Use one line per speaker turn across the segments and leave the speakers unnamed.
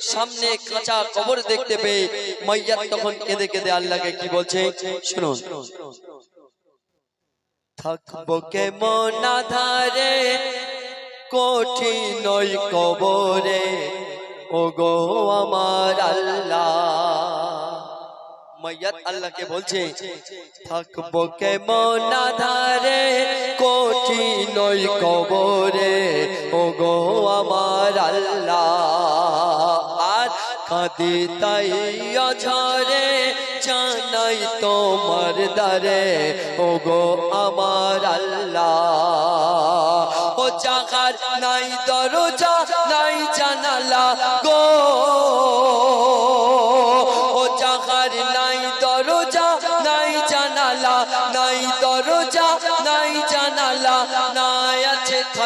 সামনে কাঁচা কবর দেখতে পেয়ে মাইয়াত তখন কেঁদে কেঁদে আল্লাহকে কি বলছে? শুনুন। থাকব কেমন আধারে, কঠিন কবরে। ও গো আমার আল্লাহ। মাইয়াত আল্লাহকে বলছে, থাকব কেমন আধারে, কঠিন কবরে। কাঁদি তাই অঝরে, জানাই তোমার দারে ও গো আমার আল্লাহ। ও চাকার নাই দরজা, নাই জানালা গো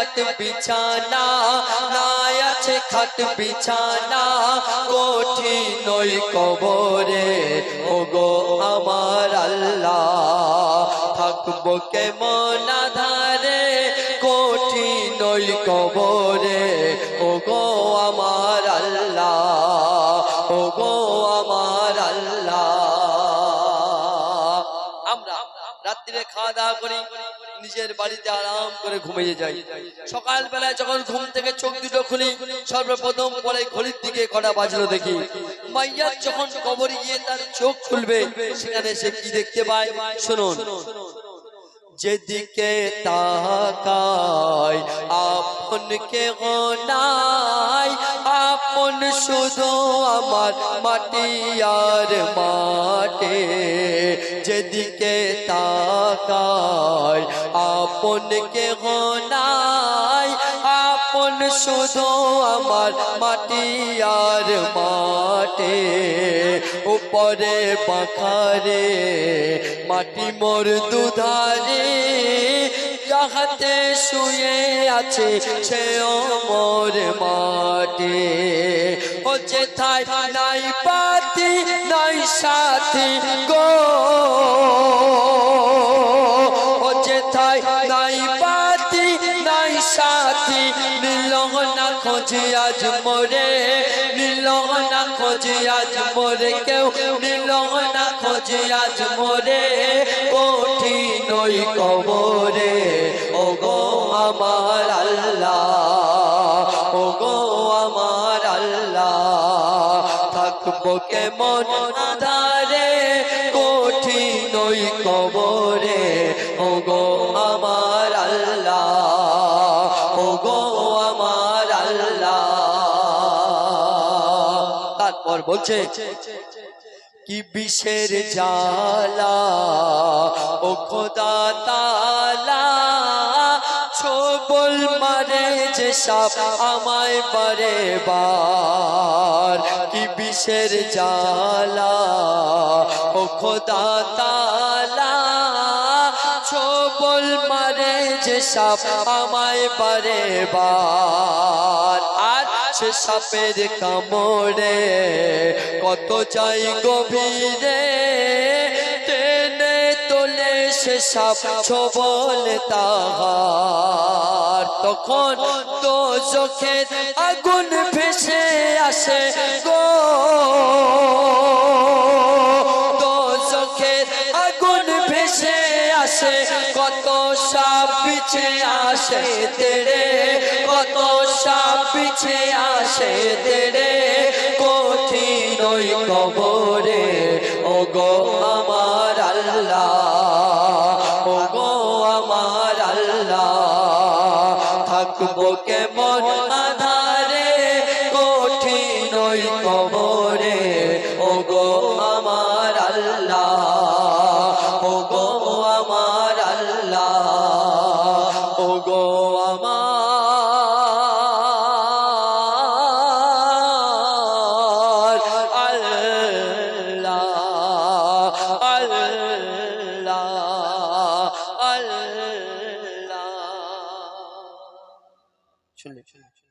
খাট বিছানা, নাই আছে খাট বিছানা, কঠিন ওই কবরে। ও গো আমার আল্লাহ, থাকব কেমন আধারে? ওই কবরে। ও গো আমার আল্লাহ ও গো আমার আল্লাহ। আমরা রাত্রিরে খাওয়া দাওয়া করি। নিজের বাড়িতে আরাম করে ঘুমিয়ে যাই সকালবেলায় যখন ঘুম থেকে চোখ দুটো খুলি, সর্বপ্রথম পরে ঘড়ির দিকে কটা বাজলো দেখি। মাইয়ার যখন কবরে গিয়ে তার চোখ খুলবে, সেখানে সে কি দেখতে পায়? শুনুন। যেদিকে তাকাই, আপনকে গনাই, আপন শুধু আমার মাটি আর মাটে। যেদিকে তাকাই আপনকে গনাই আপন শুধু আমার মাটি আর মাটি উপরে পাখারে, মাটি মোর দুধারে। যাহাতে শুয়ে আছে সে মোর মাটি ও যেথায় নাই পাতি, নাই সাথী গো। সাথী মিলন না খোঁজে আজ মোরে, মিলন না খোঁজে আজ মোরে কেউ, মিলন না খোঁজে আজ মোরে, কঠিন ওই কবরে। ও গো আমার আল্লাহ ও গো আমার আল্লাহ, থাকব কেমন? আধারে তারপর বলছে, কি বিষের জালা ও খোদা তালা ছোবল মারে যে সাপ আমায় বারে বার কি বিষের জালা ও খোদা তালা ছোবল মারে যে সাপ আমায় বারে বার আর সে সাপের কামড়ে। কত চাই গভীরে, টেনে তোলে সে সাপ ছবল তাহার। তখন তো চোখের আগুন ভেসে আসে গো। তো চোখের আগুন ভেসে আসে পিছে আসে তেরে, কত সাপ পিছে আসে তেরে, কঠিন ওই কবরে। ও গো আমার আল্লাহ ও গো আমার আল্লাহ, থাকব কেমন আধারে, কঠিন ওই কবরে। 我吗？